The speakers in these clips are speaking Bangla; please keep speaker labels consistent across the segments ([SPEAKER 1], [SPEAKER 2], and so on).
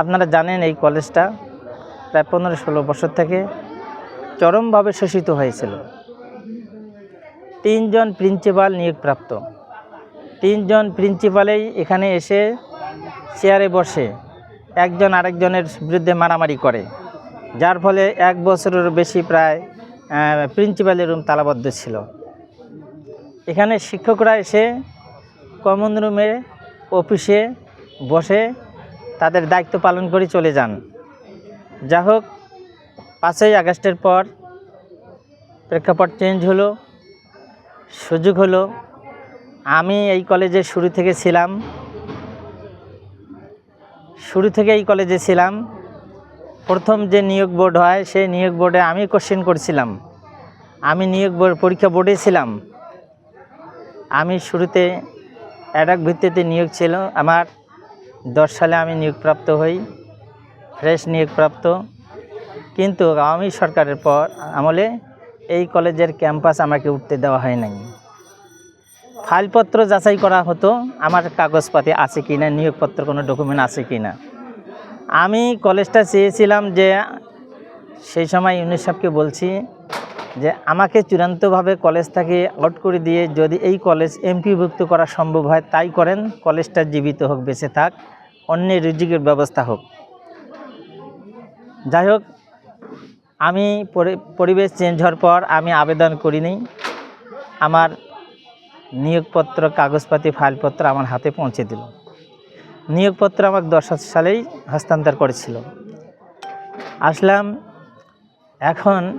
[SPEAKER 1] আপনারা জানেন এই কলেজটা প্রায় পনেরো ষোলো বছর থেকে চরমভাবে শোষিত হয়েছিল। তিনজন প্রিন্সিপাল নিয়োগপ্রাপ্ত। তিনজন প্রিন্সিপালেই এখানে এসে চেয়ারে বসে একজন আরেকজনের বিরুদ্ধে মারামারি করে, যার ফলে এক বছরের বেশি প্রায় প্রিন্সিপালের রুম তালাবদ্ধ ছিল। এখানে শিক্ষকরা এসে কমন রুমে অফিসে বসে তাদের দায়িত্ব পালন করে চলে যান। যা হোক, পাঁচই আগস্টের পর প্রেক্ষাপট চেঞ্জ হলো, সুযোগ হলো। আমি এই কলেজে শুরু থেকে ছিলাম। শুরু থেকে এই কলেজে ছিলাম। প্রথম যে নিয়োগ বোর্ড হয়, সেই নিয়োগ বোর্ডে আমি কোশ্চেন করছিলাম। আমি নিয়োগ বোর্ড, পরীক্ষা বোর্ডে ছিলাম। আমি শুরুতে অ্যাডাক ভিত্তিতে নিয়োগ ছিল। আমার দশ সালে আমি নিয়োগপ্রাপ্ত হই, ফ্রেশ নিয়োগপ্রাপ্ত। কিন্তু আওয়ামী সরকারের পর আমলে এই কলেজের ক্যাম্পাস আমাকে উঠতে দেওয়া হয় নাই। ফাইলপত্র যাচাই করা হতো, আমার কাগজপাতি আছে কি না নিয়োগপত্র কোনো ডকুমেন্ট আছে কি না। আমি কলেজটা চেয়েছিলাম যে সেই সময় ইউনিট সাহেবকে বলছি যে আমাকে চূড়ান্তভাবে কলেজ থেকে আউট করে দিয়ে যদি এই কলেজ এমপিভুক্ত করা সম্ভব হয়, তাই করেন। কলেজটা জীবিত হোক, বেঁচে থাক, অন্যের রিজিকের ব্যবস্থা হোক। যাই হোক, আমি পরিবেশ চেঞ্জ হওয়ার পর আমি আবেদন করিনি। আমার নিয়োগপত্র, কাগজপাতি, ফাইলপত্র আমার হাতে পৌঁছে দিল। নিয়োগপত্র আমাকে দশ সালেই হস্তান্তর করেছিল। আসলাম। এখন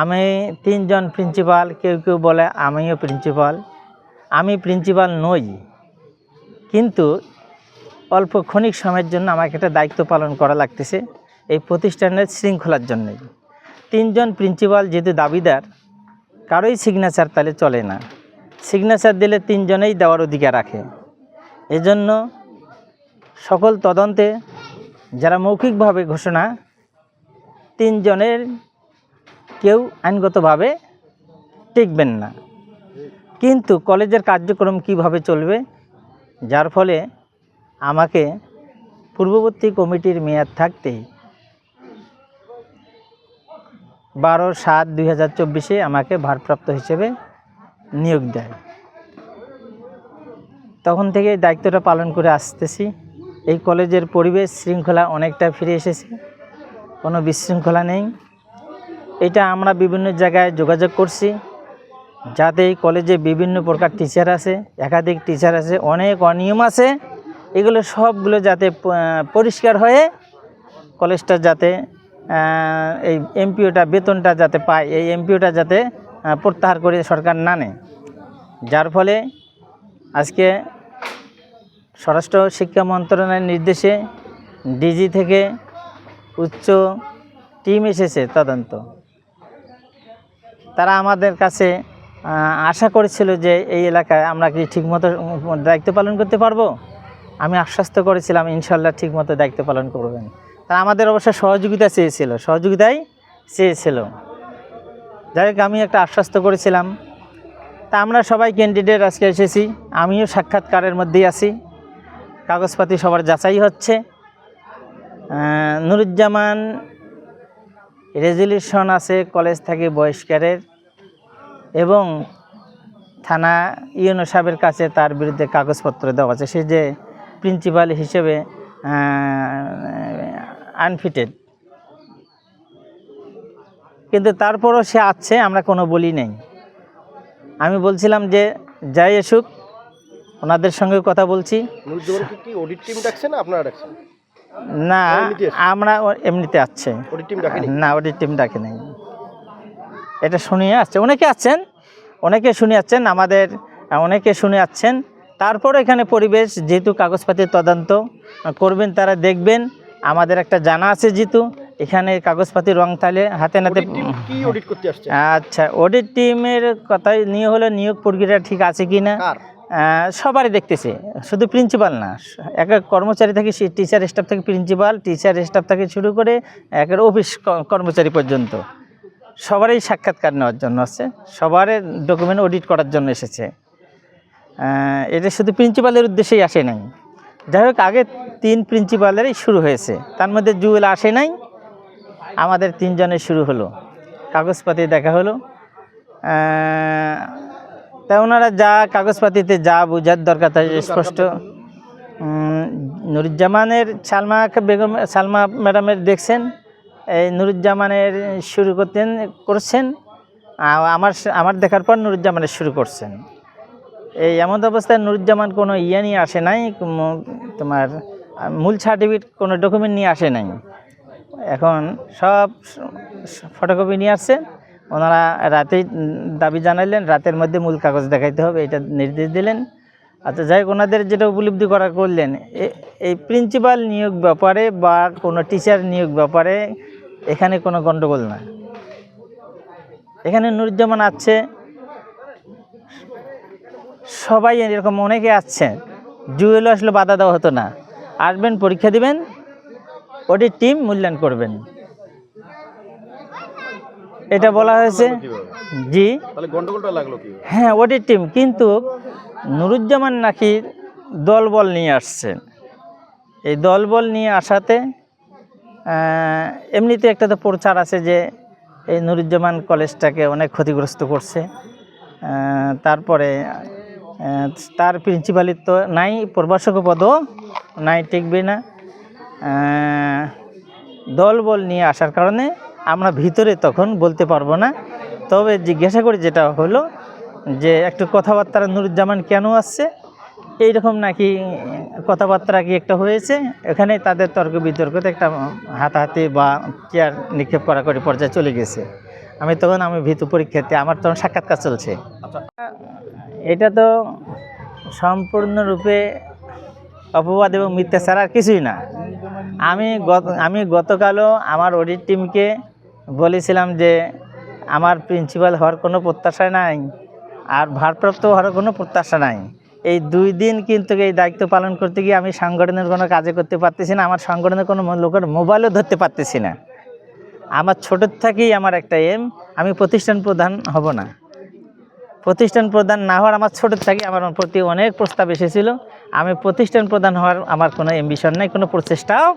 [SPEAKER 1] আমি তিনজন প্রিন্সিপাল কেউ কেউ বলে আমিও প্রিন্সিপাল আমি প্রিন্সিপাল নই। কিন্তু অল্প ক্ষণিক সময়ের জন্য আমাকে একটা দায়িত্ব পালন করা লাগতেছে এই প্রতিষ্ঠানের শৃঙ্খলার জন্যই। তিনজন প্রিন্সিপাল যেহেতু দাবিদার, কারোই সিগনেচার তাহলে চলে না। সিগনেচার দিলে তিনজনেই দেওয়ার অধিকার রাখে। এজন্য সকল তদন্তে যারা মৌখিকভাবে ঘোষণা, তিনজনের কেউ আইনগতভাবে টিকবেন না। কিন্তু কলেজের কার্যক্রম কীভাবে চলবে? যার ফলে আমাকে পূর্ববর্তী কমিটির মেয়াদ থাকতেই বারো সাত দুই হাজার চব্বিশে আমাকে ভারপ্রাপ্ত হিসেবে নিয়োগ দেয়। তখন থেকে দায়িত্বটা পালন করে আসতেছি। এই কলেজের পরিবেশ শৃঙ্খলা অনেকটা ফিরে এসেছে। কোনো বিশৃঙ্খলা নেই। এটা আমরা বিভিন্ন জায়গায় যোগাযোগ করছি। যাতে এই কলেজে বিভিন্ন প্রকার টিচার আছে একাধিক টিচার আছে অনেক অনিয়ম আছে। এগুলো সবগুলো যাতে পরিষ্কার হয়ে কলেজটা যাতে এই এমপিওটা, বেতনটা যাতে পায়, এই এমপিওটা যাতে প্রত্যাহার করে সরকার না নেয়। যার ফলে আজকে স্বরাষ্ট্র শিক্ষা মন্ত্রণালয়ের নির্দেশে ডিজি থেকে উচ্চ টিম এসেছে তদন্ত। তারা আমাদের কাছে আশা করেছিল যে এই এলাকায় আমরা কি ঠিকমতো দায়িত্ব পালন করতে পারব? আমি আশ্বস্ত করেছিলাম ইনশাল্লাহ ঠিকমতো দায়িত্ব পালন করবেন। তারা আমাদের অবশ্য সহযোগিতা চেয়েছিল, সহযোগিতাই চেয়েছিল। যাই হোক, আমি একটা আশ্বস্ত করেছিলাম। তা আমরা সবাই ক্যান্ডিডেট আজকে এসেছি, আমিও সাক্ষাৎকারের মধ্যেই আছি। কাগজপাতি সবার যাচাই হচ্ছে। নুরুজ্জামান রেজলিউশন আছে কলেজ থেকে বহিষ্কারের এবং থানা ইউনো সাহেবের কাছে তার বিরুদ্ধে কাগজপত্র দেওয়া আছে। সে যে প্রিন্সিপাল হিসেবে আনফিটেড কিন্তু তারপরও সে আছে, আমরা কোনো বলি নেই। আমি বলছিলাম যে, যাই এসুক ওনাদের সঙ্গে কথা বলছি।
[SPEAKER 2] আপনারা ডাকছেন?
[SPEAKER 1] না আমরা এমনিতে আসছে
[SPEAKER 2] অডিট
[SPEAKER 1] না ওদের টিম ডাকে নাই এটা শুনিয়ে আসছে। অনেকে আছেন অনেকে শুনে যাচ্ছেন আমাদের অনেকে শুনে যাচ্ছেন তারপর এখানে পরিবেশ যেহেতু কাগজপাতির তদন্ত করবেন তারা দেখবেন আমাদের একটা জানা আছে যেহেতু এখানে কাগজপাতির রং তালে হাতে নাতে
[SPEAKER 2] অডিট অডিট
[SPEAKER 1] আচ্ছা অডিট টিমের কথাই নিয়ে হলো নিয়োগ প্রক্রিয়া ঠিক আছে কি না সবারই দেখতেছে। শুধু প্রিন্সিপাল না, এক এক কর্মচারী থেকে টিচার স্টাফ থেকে প্রিন্সিপাল টিচার স্টাফ থেকে শুরু করে একের অফিস কর্মচারী পর্যন্ত। সবারই সাক্ষাৎকার নেওয়ার জন্য আসছে সবার ডকুমেন্ট অডিট করার জন্য এসেছে। এটা শুধু প্রিন্সিপালের উদ্দেশ্যেই আসে নাই। যাই হোক, আগে তিন প্রিন্সিপালেরই শুরু হয়েছে, তার মধ্যে জুয়েল আসে নাই, আমাদের তিনজনের শুরু হলো। কাগজপাতি দেখা হলো। তা ওনারা যা কাগজপাতিতে যা বোঝার দরকার তা স্পষ্ট। নুরুজ্জামানের সালমা বেগম, সালমা ম্যাডামের দেখছেন, এই নুরুজ্জামানের শুরু করতেন, করছেন আমার আমার দেখার পর নুরুজ্জামানের শুরু করছেন। এই এমন অবস্থায় নুরুজ্জামান কোনো ইয়ে নিয়ে আসে নাই তোমার মূল সার্টিফিকেট কোনো ডকুমেন্ট নিয়ে আসে নাই। এখন সব ফটোকপি নিয়ে আসছে। ওনারা রাতেই দাবি জানাইলেন, রাতের মধ্যে মূল কাগজ দেখাইতে হবে, এটা নির্দেশ দিলেন। আচ্ছা যাই ওনাদের যেটা উপলব্ধি করা করলেন এই প্রিন্সিপাল নিয়োগ ব্যাপারে বা কোনো টিচার নিয়োগ ব্যাপারে এখানে কোনো গণ্ডগোল না। এখানে নুরুজ্জামান আছে, সবাই এরকম অনেকে আসছে জুয়েলও আসলে বাধা দেওয়া হতো না। আসবেন, পরীক্ষা দিবেন ওটি টিম মূল্যায়ন করবেন। এটা বলা হয়েছে জি।
[SPEAKER 2] তাহলে গন্ডগোলটা লাগল কি
[SPEAKER 1] হ্যাঁ ওটি টিম কিন্তু নুরুজ্জামান নাকি দলবল নিয়ে আসছেন এই দলবল নিয়ে আসাতে এমনিতে একটা তো প্রচার আছে যে এই নুরুজ্জামান কলেজটাকে অনেক ক্ষতিগ্রস্ত করছে। তারপরে তার প্রিন্সিপালির তো নাই প্রভাষক পদও নাই টিকবে না। দলবল নিয়ে আসার কারণে আমরা ভিতরে তখন বলতে পারব না। তবে জিজ্ঞাসা করি যেটা হলো যে একটু কথাবার্তা নুরুজ্জামান কেন আসছে? এইরকম নাকি কথাবার্তা কি একটা হয়েছে? এখানে তাদের তর্ক বিতর্কতে একটা হাতাহাতি বা চেয়ার নিক্ষেপ করা করে পর্যায়ে চলে গেছে। আমি তখন আমি ভীতু পরীক্ষাতে আমার তখন সাক্ষাৎকার চলছে। এটা তো সম্পূর্ণরূপে অপবাদ এবং মিথ্যা আর কিছুই না। আমি গত, আমি গতকালও আমার অডিট টিমকে বলেছিলাম যে আমার প্রিন্সিপাল হওয়ার কোনো প্রত্যাশা নাই আর ভারপ্রাপ্ত হওয়ার কোনো প্রত্যাশা নাই। এই দুই দিন কিন্তু এই দায়িত্ব পালন করতে গিয়ে আমি সংগঠনের কোনো কাজে করতে পারতেছি না, আমার সংগঠনের কোনো লোকের মোবাইলও ধরতে পারতেছি না। আমার ছোটোর থেকেই আমার একটা এম আমি প্রতিষ্ঠান প্রধান হব না। প্রতিষ্ঠান প্রধান না হওয়ার আমার ছোটোর থেকে আমার প্রতি অনেক প্রস্তাব এসেছিল। আমি প্রতিষ্ঠান প্রধান হওয়ার আমার কোনো এম্বিশন নাই, কোনো প্রচেষ্টাও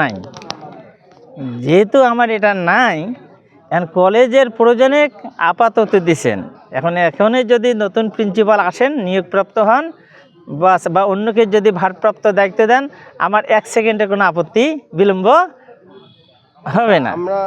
[SPEAKER 1] নাই। যেহেতু আমার এটা নাই, এখন কলেজের প্রয়োজনে আপাতত দিছেন। এখন এখনই যদি নতুন প্রিন্সিপাল আসেন, নিয়োগপ্রাপ্ত হন বাস বা অন্যকে যদি ভারপ্রাপ্ত দায়িত্ব দেন, আমার এক সেকেন্ডে কোনো আপত্তি, বিলম্ব হবে না।
[SPEAKER 2] আমরা